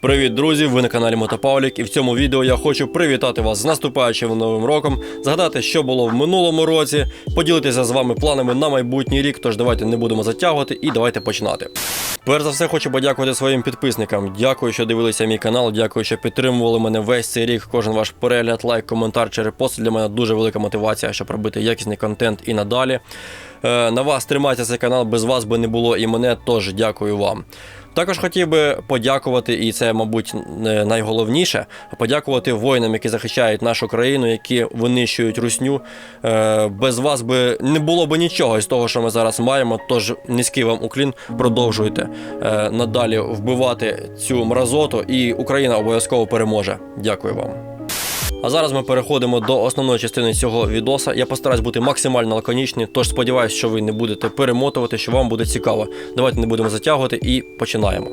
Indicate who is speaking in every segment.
Speaker 1: Привіт, друзі! Ви на каналі Мотопавлік, і в цьому відео я хочу привітати вас з наступаючим новим роком, згадати, що було в минулому році, поділитися з вами планами на майбутній рік. Тож давайте не будемо затягувати і давайте починати. Перш за все, хочу подякувати своїм підписникам. Дякую, що дивилися мій канал. Дякую, що підтримували мене весь цей рік. Кожен ваш перегляд, лайк, коментар чи репост для мене дуже велика мотивація, щоб робити якісний контент і надалі. Е, На вас тримається цей канал, без вас би не було і мене, тож дякую вам. Також хотів би подякувати, і це, мабуть, не найголовніше, подякувати воїнам, які захищають нашу країну, які винищують русню. Е, Без вас би не було б нічого з того, що ми зараз маємо. Тож низький вам уклін, продовжуйте е, надалі вбивати цю мразоту, і Україна обов'язково переможе. Дякую вам. А зараз ми переходимо до основної частини цього відоса. Я постараюсь бути максимально лаконічний, тож сподіваюся, що ви не будете перемотувати, що вам буде цікаво. Давайте не будемо затягувати і починаємо.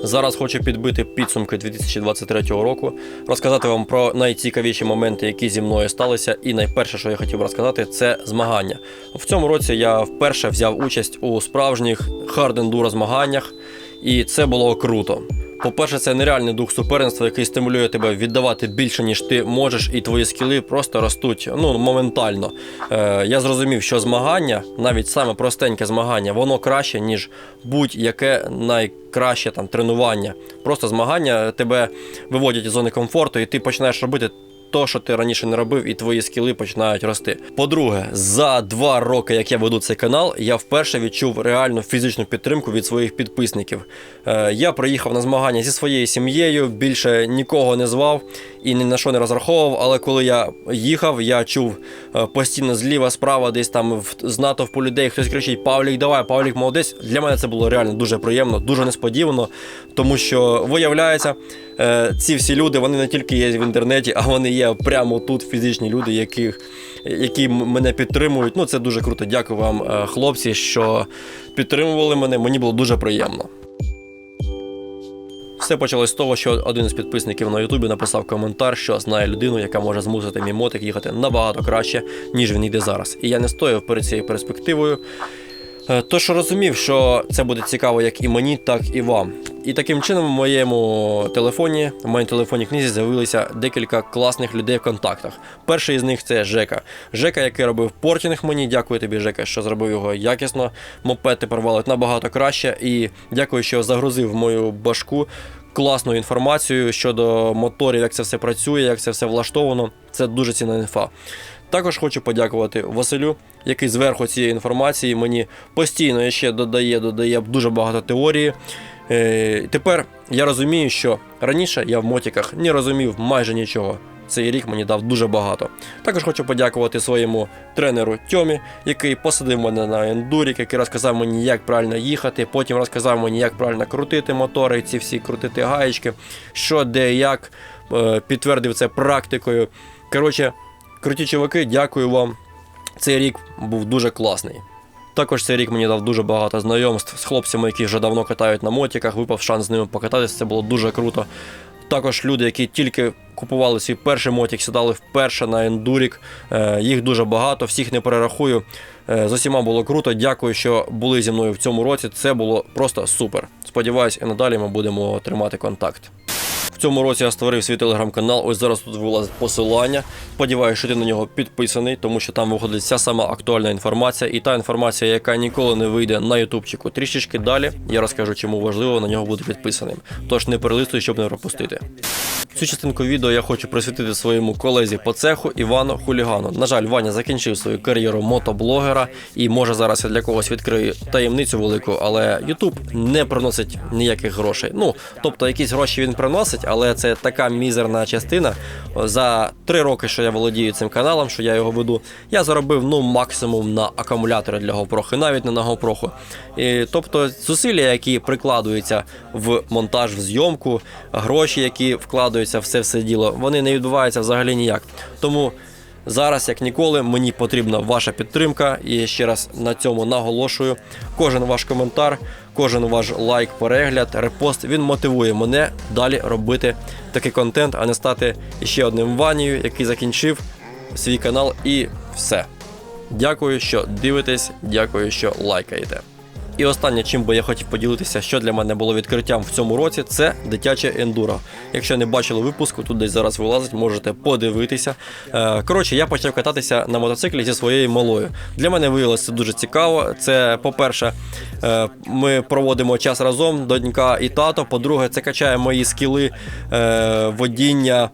Speaker 1: Зараз хочу підбити підсумки 2023 року, розказати вам про найцікавіші моменти, які зі мною сталися. І найперше, що я хотів розказати, це змагання. В цьому році я вперше взяв участь у справжніх хардендуро змаганнях, і це було круто. По-перше, це нереальний дух суперництва, який стимулює тебе віддавати більше, ніж ти можеш, і твої скіли просто ростуть ну, моментально. Е, я зрозумів, що змагання, навіть саме простеньке змагання, воно краще, ніж будь-яке найкраще там тренування. Просто змагання тебе виводять із зони комфорту, і ти починаєш робити. То, що ти раніше не робив, і твої скіли починають рости. По-друге, за два роки, як я веду цей канал, я вперше відчув реальну фізичну підтримку від своїх підписників. Е, я приїхав на змагання зі своєю сім'єю, більше нікого не звав і ні на що не розраховував. Але коли я їхав, я чув е, постійно зліва, справа, десь там в- з натовпу людей хтось кричить: Павлік, давай, Павлік, молодець. Для мене це було реально дуже приємно, дуже несподівано, тому що виявляється, е, ці всі люди вони не тільки є в інтернеті, а вони є прямо тут фізичні люди, яких, які мене підтримують. Ну це дуже круто. Дякую вам, е, хлопці, що підтримували мене. Мені було дуже приємно. Все почалось з того, що один із підписників на Ютубі написав коментар, що знає людину, яка може змусити мій мотик їхати набагато краще, ніж він йде зараз. І я не стояв перед цією перспективою. Е, Тож розумів, що це буде цікаво як і мені, так і вам. І таким чином в моєму телефоні, в моєму телефонній книзі з'явилися декілька класних людей в контактах. Перший із них це Жека. Жека, який робив портінг мені. Дякую тобі, Жека, що зробив його якісно. Мопед тепер набагато краще. І дякую, що загрузив мою башку класну інформацію щодо моторів, як це все працює, як це все влаштовано. Це дуже цінна інфа. Також хочу подякувати Василю, який зверху цієї інформації мені постійно ще додає, додає дуже багато теорії. Е, тепер я розумію, що раніше я в мотіках не розумів майже нічого. Цей рік мені дав дуже багато. Також хочу подякувати своєму тренеру Тьомі, який посадив мене на ендурік, який розказав мені, як правильно їхати. Потім розказав мені, як правильно крутити мотори, ці всі крутити гаєчки, що, де, як. Е, Підтвердив це практикою. Коротше, круті чуваки, дякую вам. Цей рік був дуже класний. Також цей рік мені дав дуже багато знайомств з хлопцями, які вже давно катають на мотіках, випав шанс з ними покататися, це було дуже круто. Також люди, які тільки купували свій перший мотик, сідали вперше на ендурік. Е, Їх дуже багато, всіх не перерахую. Е, З усіма було круто. Дякую, що були зі мною в цьому році. Це було просто супер. Сподіваюсь, і надалі ми будемо тримати контакт. Цьому році я створив свій телеграм-канал. Ось зараз тут вилазить посилання. Сподіваюся, що ти на нього підписаний, тому що там виходить вся сама актуальна інформація і та інформація, яка ніколи не вийде на ютубчику. Трішечки далі я розкажу, чому важливо на нього бути підписаним. Тож не перелистуй, щоб не пропустити. Цю частинку відео я хочу присвятити своєму колезі по цеху Івану Хулігану. На жаль, Ваня закінчив свою кар'єру мотоблогера і може зараз я для когось відкрию таємницю велику, але YouTube не приносить ніяких грошей. Ну тобто, якісь гроші він приносить, але це така мізерна частина. За три роки, що я володію цим каналом, що я його веду, я заробив ну максимум на акумулятори для і навіть не на GoPro. І, тобто зусилля, які прикладуються в монтаж, в зйомку, гроші, які вкладаються в це все діло, вони не відбуваються взагалі ніяк. Тому Зараз, як ніколи, мені потрібна ваша підтримка. І ще раз на цьому наголошую. Кожен ваш коментар, кожен ваш лайк, перегляд, репост він мотивує мене далі робити такий контент, а не стати ще одним Ванією, який закінчив свій канал і все. Дякую, що дивитесь, дякую, що лайкаєте. І останнє, чим би я хотів поділитися, що для мене було відкриттям в цьому році, це дитяче ендуро. Якщо не бачили випуску, тут десь зараз вилазить, можете подивитися. Е, Коротше, я почав кататися на мотоциклі зі своєю малою. Для мене виявилося це дуже цікаво. Це, по-перше, е, ми проводимо час разом, донька і тато. По-друге, це качає мої скіли е, водіння.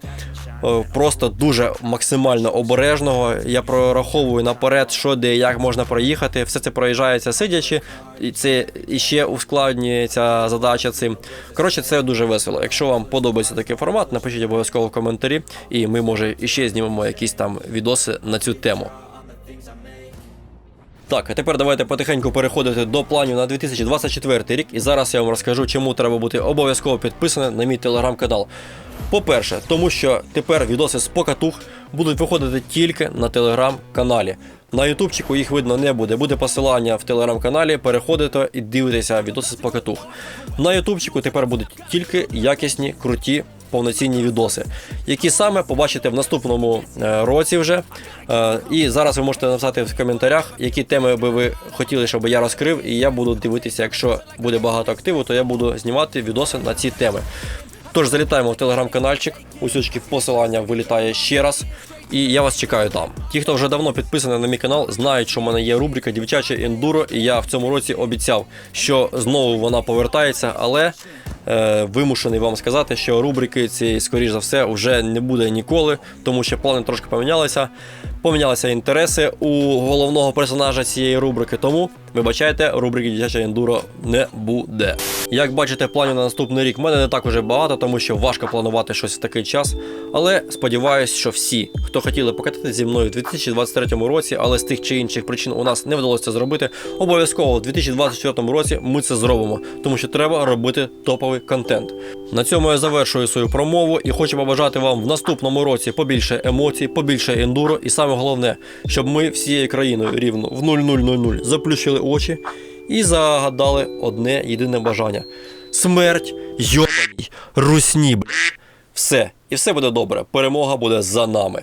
Speaker 1: Е, Просто дуже максимально обережного. Я прораховую наперед, що де як можна проїхати. Все це проїжджається сидячи, і це іще ускладнюється задача цим. Коротше, це дуже весело. Якщо вам подобається такий формат, напишіть обов'язково в коментарі, і ми, може, іще знімемо якісь там відоси на цю тему. Так, а тепер давайте потихеньку переходити до планів на 2024 рік. І зараз я вам розкажу, чому треба бути обов'язково підписаним на мій телеграм-канал. По-перше, тому що тепер відоси з покатух будуть виходити тільки на телеграм-каналі. На ютубчику їх видно не буде. Буде посилання в телеграм-каналі, переходите і дивитеся відоси з покатух. На ютубчику тепер будуть тільки якісні, круті повноцінні відоси, які саме побачите в наступному е, році вже. Е, І зараз ви можете написати в коментарях, які теми би ви хотіли, щоб я розкрив, і я буду дивитися, якщо буде багато активу, то я буду знімати відоси на ці теми. Тож залітаємо в телеграм-канальчик, усючки посилання вилітає ще раз. І я вас чекаю там. Ті, хто вже давно підписаний на мій канал, знають, що в мене є рубрика Дівчаче ендуро, і я в цьому році обіцяв, що знову вона повертається, але е, вимушений вам сказати, що рубрики цієї, скоріш за все, вже не буде ніколи, тому що плани трошки помінялися. Помінялися інтереси у головного персонажа цієї рубрики. Тому, вибачайте, рубрики Дитяче ендуро не буде. Як бачите, планів на наступний рік в мене не так уже багато, тому що важко планувати щось в такий час. Але сподіваюся, що всі, хто хотіли покатати зі мною у 2023 році, але з тих чи інших причин у нас не вдалося зробити, обов'язково у 2024 році ми це зробимо, тому що треба робити топовий контент. На цьому я завершую свою промову і хочу побажати вам в наступному році побільше емоцій, побільше ендуро, і саме головне, щоб ми всією країною рівно в 0000 заплющили очі і загадали одне єдине бажання: смерть йобаній русні. Все, і все буде добре. Перемога буде за нами.